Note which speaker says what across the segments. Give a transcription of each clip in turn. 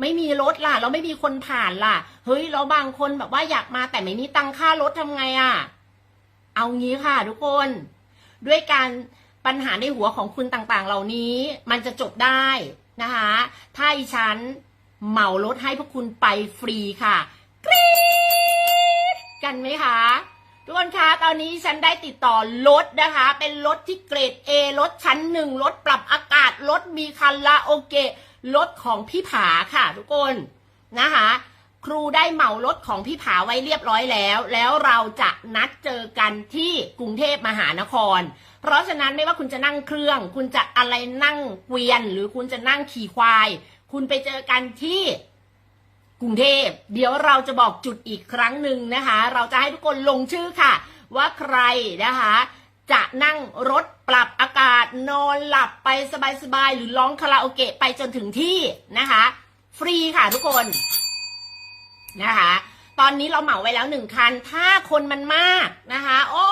Speaker 1: ไม่มีรถล่ะเราไม่มีคนผ่านล่ะ เฮ้ยเราบางคนแบบว่าอยากมาแต่ไม่มีตังค่ารถทำไงอะ่ะ เอางี้ค่ะทุกคน ด้วยการปัญหาในหัวของคุณต่างๆ เหล่านี้มันจะจบได้นะคะ ถ้าอีฉันเหมารถให้พวกคุณไปฟรีค่ะกรี๊ดกันไหมคะทุกคนคะ ตอนนี้ฉันได้ติดต่อรถนะคะ เป็นรถที่เกรด A รถชั้นหนึ่งรถปรับอากาศรถมีคาราโอเกะ รถของพี่ผาค่ะทุกคนนะคะ ครูได้เหมารถของพี่ผาไว้เรียบร้อยแล้ว แล้วเราจะนัดเจอกันที่กรุงเทพมหานคร เพราะฉะนั้นไม่ว่าคุณจะนั่งเครื่อง คุณจะอะไรนั่งเกวียน หรือคุณจะนั่งขี่ควาย คุณไปเจอกันที่กรุงเทพ เดี๋ยวเราจะบอกจุดอีกครั้งหนึ่งนะคะ เราจะให้ทุกคนลงชื่อค่ะ ว่าใครนะคะ จะนั่งรถปรับอากาศนอนหลับไปสบายๆ หรือร้องคาราโอเกะไปจนถึงที่นะคะ ฟรีค่ะทุกคนนะคะ ตอนนี้เราเหมาไว้แล้วหนึ่งคัน ถ้าคนมันมากนะคะ โอ้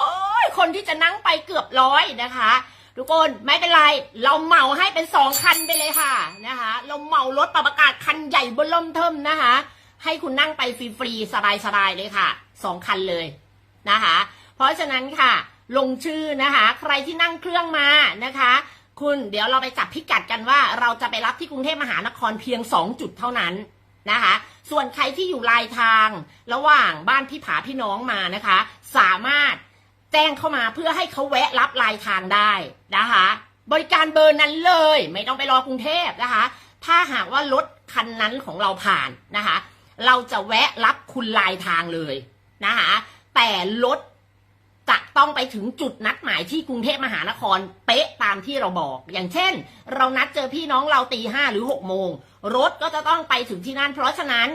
Speaker 1: ยคนที่จะนั่งไปเกือบร้อยนะคะ ทุกคนไม่เป็นไร เราเหมาให้เป็นสองคันไปเลยค่ะนะคะ เราเหมารถปรับอากาศคันใหญ่บนล่มเทิมนะคะ ให้คุณนั่งไปฟรีๆสบายๆเลยค่ะสองคันเลยนะคะ เพราะฉะนั้นค่ะ ลงชื่อนะคะ ใครที่นั่งเครื่องมานะคะ คุณเดี๋ยวเราไปจับพิกัดกันว่า เราจะไปรับที่กรุงเทพมหานครเพียง 2 จุดเท่านั้นนะคะ ส่วนใครที่อยู่ลายทางระหว่างบ้านพี่ผาพี่น้องมานะคะ สามารถแจ้งเข้ามาเพื่อให้เขาแวะรับลายทางได้นะคะ บริการเบอร์นั้นเลย ไม่ต้องไปรอกรุงเทพนะคะ ถ้าหากว่ารถคันนั้นของเราผ่านนะคะ เราจะแวะรับคุณลายทางเลยนะคะ แต่รถ ต้องไปถึงจุดนัดหมายที่กรุงเทพมหานคร เป๊ะตามที่เราบอก อย่างเช่น เรานัดเจอพี่น้องเราตีห้าหรือหกโมง รถก็จะต้องไปถึงที่นั่น เพราะฉะนั้น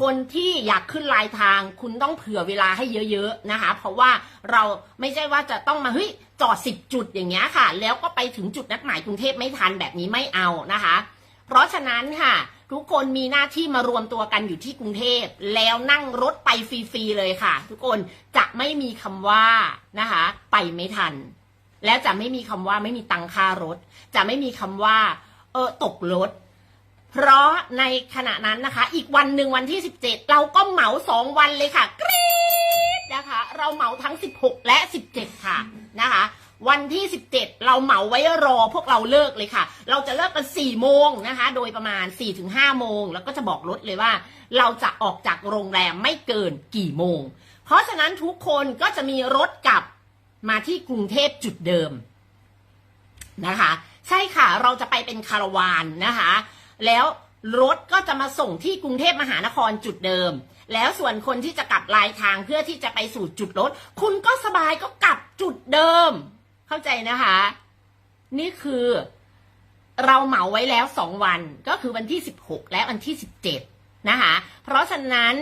Speaker 1: คนที่อยากขึ้นลายทาง คุณต้องเผื่อเวลาให้เยอะๆนะคะ เพราะว่าเราไม่ใช่ว่าจะต้องมาเฮ้ยจอดสิบจุดอย่างเงี้ยค่ะ แล้วก็ไปถึงจุดนัดหมายกรุงเทพไม่ทันแบบนี้ไม่เอานะคะ เพราะฉะนั้นค่ะ ทุกคนมีหน้าที่มารวมตัวกันอยู่ที่กรุงเทพ แล้วนั่งรถไปฟรีๆเลยค่ะ ทุกคนจะไม่มีคำว่านะคะ ไปไม่ทัน แล้วจะไม่มีคำว่าไม่มีตังค่ารถ จะไม่มีคำว่า เออตกรถ เพราะในขณะนั้นนะคะ อีกวันหนึ่งวันที่ 17 เราก็เหมาสองวันเลยค่ะกรี๊ดนะคะ เราเหมาทั้ง 16 และ 17 ค่ะนะคะ วันที่ 17 เราเหมาไว้รอพวกเราเลิกเลยค่ะ เราจะเลิกกัน 4 โมงนะคะ โดยประมาณ 4-5 โมง แล้วก็จะบอกรถเลยว่า เราจะออกจากโรงแรมไม่เกินกี่โมง เพราะฉะนั้นทุกคนก็จะมีรถกลับมาที่กรุงเทพจุดเดิมนะคะ ใช่ค่ะเราจะไปเป็นคาราวานนะคะ แล้วรถก็จะมาส่งที่กรุงเทพมหานครจุดเดิม แล้วส่วนคนที่จะกลับลายทางเพื่อที่จะไปสู่จุดรถ คุณก็สบายก็กลับจุดเดิม เข้าใจนะคะ นี่คือเราเหมาไว้แล้วสองวันก็คือวันที่สิบหกและวันที่สิบเจ็ดนะคะ เพราะฉะนั้น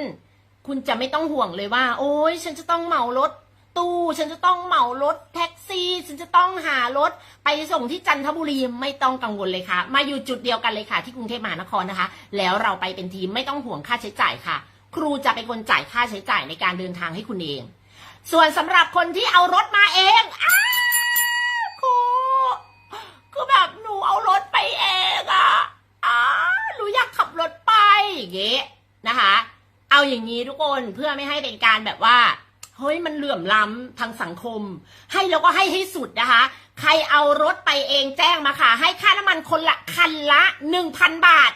Speaker 1: คุณจะไม่ต้องห่วงเลยว่า โอ้ยฉันจะต้องเหมารถตู้ฉันจะต้องเหมารถแท็กซี่ ฉันจะต้องหารถ ไปส่งที่จันทบุรีไม่ต้องกังวลเลยค่ะ มาอยู่จุดเดียวกันเลยค่ะ ที่กรุงเทพมหานครนะคะ แล้วเราไปเป็นทีมไม่ต้องห่วงค่าใช้จ่ายค่ะ ครูจะเป็นคนจ่ายค่าใช้จ่ายในการเดินทางให้คุณเอง ส่วนสำหรับคนที่เอารถมาเองอ้าวครูคือแบบหนูเอารถไปเองอะอ้าหนูอยากขับรถไปอย่างเงี้ยนะคะ เอา อย่างนี้ทุกคนเพื่อไม่ให้เป็นการแบบว่าเฮ้ยมันเหลื่อมล้ำทางสังคม ให้แล้วก็ให้ให้สุดนะคะ ใครเอารถไปเองแจ้งมาค่ะ ให้ค่าน้ำมันคนละคันละหนึ่งพันบาท